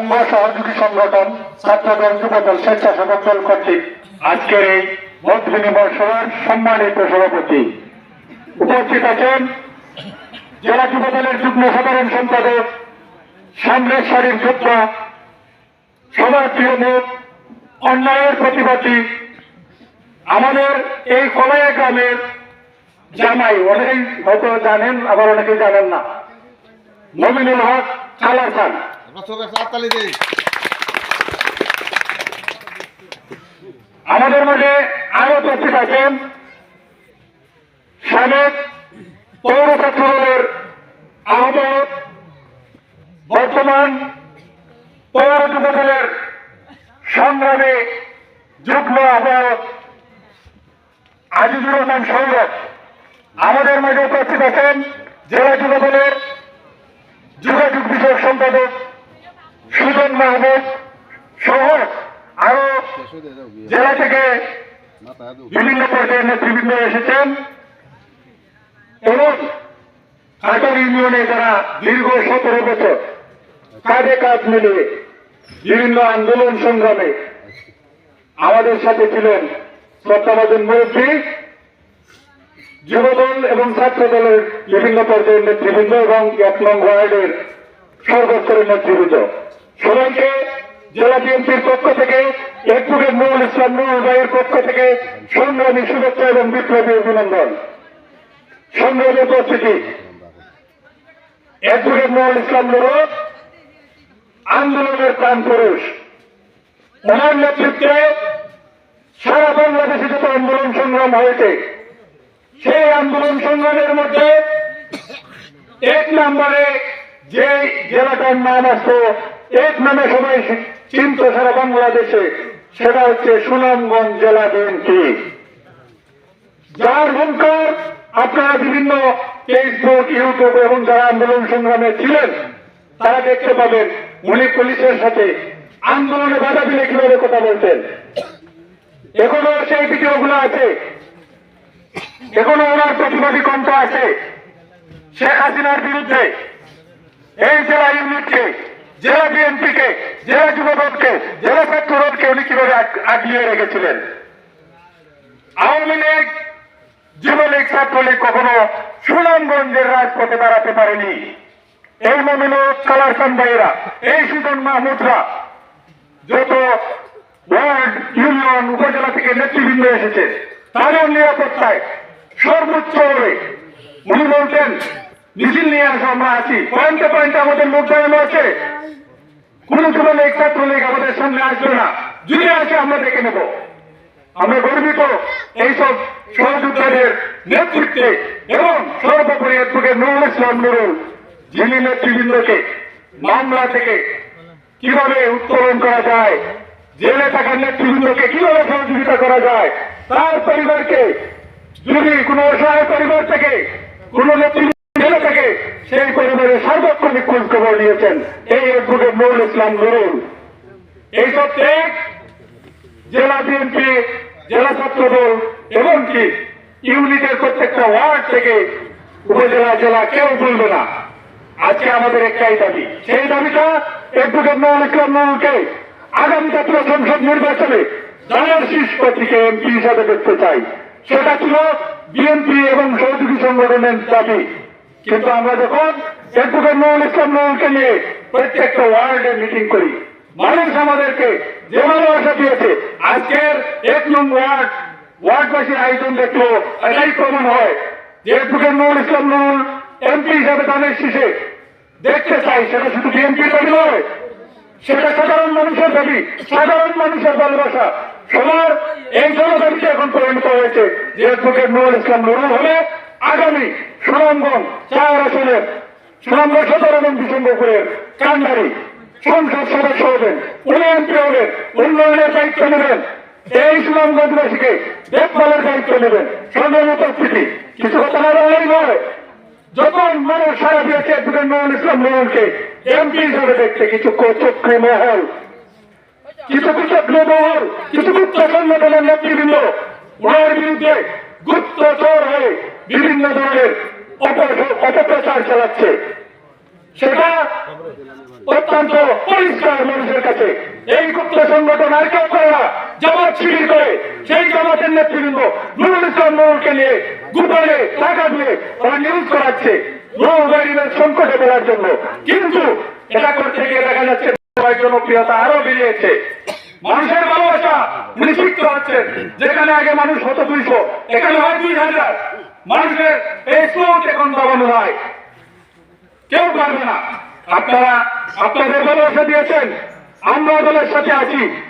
অঙ্গ সহযোগী সংগঠন ছাত্রদল যুবদল স্বেচ্ছাসেবক দল কর্তৃক আজকের এই মত বিনিময় সভার সম্মানিত সভাপতি উপস্থিত আছেন জেলা যুবদলের যুগ্ম সাধারণ সম্পাদক সামনের সারির সবার প্রিয় মুখ, অন্যায়ের প্রতিবাদী আমাদের এই কলাইয়া গ্রামের জামাই, অনেকেই হয়তো জানেন, আবার অনেকেই জানেন না। মমিনুল হক কালার খান। আমাদের মধ্যে আরও উপস্থিত আছেন সাবেক পৌর ছাত্র দলের আহ্বায়ক, বর্তমান পৌর যুব দলের সংগ্রামী যুগ্ম আহ্বায়ক আজিজুর রহমান সৌরভ। আমাদের মাঝে উপস্থিত আছেন জেলা যুব দলের যোগাযোগ বিষয়ক সম্পাদক সুজন মাহমুদ সহ আরও জেলা থেকে বিভিন্ন পর্যায়ের নেতৃবৃন্দ এসেছেন। এবং কাটার ইউনিয়নে যারা দীর্ঘ সতেরো বছর কাঁধে কাঁধ মিলিয়ে বিভিন্ন আন্দোলন সংগ্রামে আমাদের সাথে ছিলেন তত্ত্বাবধান মুরব্বী যুবদল এবং ছাত্র দলের বিভিন্ন পর্যায়ের নেতৃবৃন্দ এবং এক নং ওয়ার্ডের সর্বস্তরের নেতৃবৃন্দ। সবাইকে জেলা বিএনপির পক্ষ থেকে একটুকের নুরুল ইসলাম নুরুল ভাইয়ের পক্ষ থেকে সংগ্রামী শুভেচ্ছা এবং বিপ্লবী অভিনন্দন। সংগ্রামী উপস্থিতি। একটুকের নুরুল ইসলাম নুরুল আন্দোলনের প্রাণ পুরুষ। ওনার নেতৃত্বে সারা বাংলাদেশে যত আন্দোলন সংগ্রাম হয়েছে, সেই আন্দোলন সংগ্রামের মধ্যে এক নম্বরে যে জেলাটার নাম আসতো এক নামে সবাই চিন্ত সারা বাংলাদেশে, সেটা হচ্ছে সুনামগঞ্জ জেলা বিএনপি যার হুঙ্কার আপনারা বিভিন্ন ফেসবুক ইউটিউব এবং যারা আন্দোলন সংগ্রামে ছিলেন, তারা দেখতে পাবেন, উনি পুলিশের সাথে আন্দোলনে বাধা দিলে কীভাবে কথা বলতেন। এখনও সেই ভিডিওগুলো আছে। এখনও ওনার প্রতিবাদী কণ্ঠ আছে। শেখ হাসিনার বিরুদ্ধে। এই জেলা ইউনিটকে জেলা বিএনপিকে, জেলা যুবদলকে, জেলা ছাত্র দলকে উনি কীভাবে আগ- আগলিয়ে রেখেছিলেন? আওয়ামী লীগ, যুবলীগ, ছাত্রলীগ কখনো সুনামগঞ্জের রাজপথে দাঁড়াতে পারেনি। এই মমিনুল কালার ভাইয়েরা, এই সুজন মাহমুদরা, যত ওয়ার্ড, ইউনিয়ন, উপজেলা থেকে নেতৃবৃন্দ এসেছে, তাদের নিরাপত্তায় সর্বোচ্চ হবে উনি বলতেন মিছিল নিয়ে আসো, আমরা আছি। পয়েন্টে পয়েন্টে আমাদের লোক দাঁড়ানো আছে কোন যুবলীগ ছাত্রলীগ আমাদের সামনে আসবে না। যদি আসে, আমরা দেখে নেব। আমরা গর্বিত এইসব সহযোদ্ধাদের নেতৃত্বে এবং সর্বোপরি এর নুরুল ইসলাম নুরুল, যিনি নেতৃবৃন্দকে মামলা থেকে কীভাবে উত্তোলন করা যায়, জেলে থাকা নেতৃবৃন্দকে কীভাবে সহযোগিতা করা যায়, তার পরিবারকে, যদি কোনো অসহায় পরিবার থেকে কোনো নেতৃবৃন্দ জেলে থাকে সেই পরিবারের সার্বক্ষণিক খোঁজ খবর নিয়েছেন এই অ্যাডভোকেট নুরুল ইসলাম নুরুল। এইসব ত্যাগ জেলা বিএনপি, জেলা ছাত্র দল এবং কি ইউনিটের প্রত্যেকটা ওয়ার্ড থেকে উপজেলা, জেলা কেউ ভুলবে না। আজকে আমাদের একটাই দাবি। সেই দাবিটা অ্যাডভোকেট নুরুল ইসলাম নুরুলকে আগামী জাতীয় সংসদ নির্বাচনে দলের শীর্ষ প্রতীকে এমপি হিসাবে দেখতে চাই। সেটা ছিল বিএনপি এবং সহযোগী সংগঠনের দাবি। কিন্তু আমরা যখন অ্যাডভোকেট নুরুল ইসলাম নুরুলকে নিয়ে প্রত্যেকটা ওয়ার্ডে মিটিং করি, মানুষ আমাদেরকে যে ভালোবাসা দিয়েছে, আজকের এক নং ওয়ার্ড, ওয়ার্ডবাসীর আয়োজন দেখল, এটাই প্রমাণ হয় যে অ্যাডভোকেট নুরুল ইসলাম নুরুল এমপি হিসাবে তাদের শীষে দেখতে চাই, সেটা শুধু বিএনপির দাবি নয়, সেটা সাধারণ মানুষের দাবি, সাধারণ মানুষের ভালোবাসা। সবার এই জনদাবিতে এখন পরিণত হয়েছে যে অ্যাডভোকেট নুরুল ইসলাম নুরুল হলে আগামী সুনামগঞ্জ চার আসনের সুনামগঞ্জ সদর এবং বিশম্বপুরের কান্ডারি সংসদ সদস্য হবেন। উনি এমপি হবেন, উন্নয়নের দায়িত্ব নেবেন। এই সুনামগঞ্জবাসীকে দেখভালের দায়িত্ব নেবেন। সঙ্গে উপস্থিতি কিছু কথা না বললেই নয়, যখন মানুষ সারা দিয়েছে নুরুল ইসলাম নুরুলকে এমপি হিসাবে দেখতে কিছু চক্রী মহল, কিছু কুচক্র মহল, কিছু গুপ্ত সংগঠনের নেতৃবৃন্দ ওনার বিরুদ্ধে গুপ্তচর হয়ে বিভিন্ন ধরনের অপপ্রচার চালাচ্ছে। সেটা অত্যন্ত পরিষ্কার মনে আছে এই গুপ্ত সংগঠন আর কেউ করে না। জামাত শিবির করে। সেই জামাতের নেতৃবৃন্দ নুরুল ইসলাম নুরুলকে নিয়ে গোপনে টাকা দিয়ে তারা নিউজ করাচ্ছে। গরিবের সংকটে ফেলার জন্য। কিন্তু এটা করতে গিয়ে দেখা যাচ্ছে জনপ্রিয়তা আরও বেরিয়েছে মানুষের ব্যবস্থা উনি হচ্ছেন যেখানে আগে মানুষ হতো দুইশো, এখানে হয় দুই হাজার। মানুষের এই স্রোত এখন দাবানো হয়। কেউ পারবে না। আপনারা আপনাদের ভালোবাসা দিয়েছেন আমরা দলের সাথে আছি।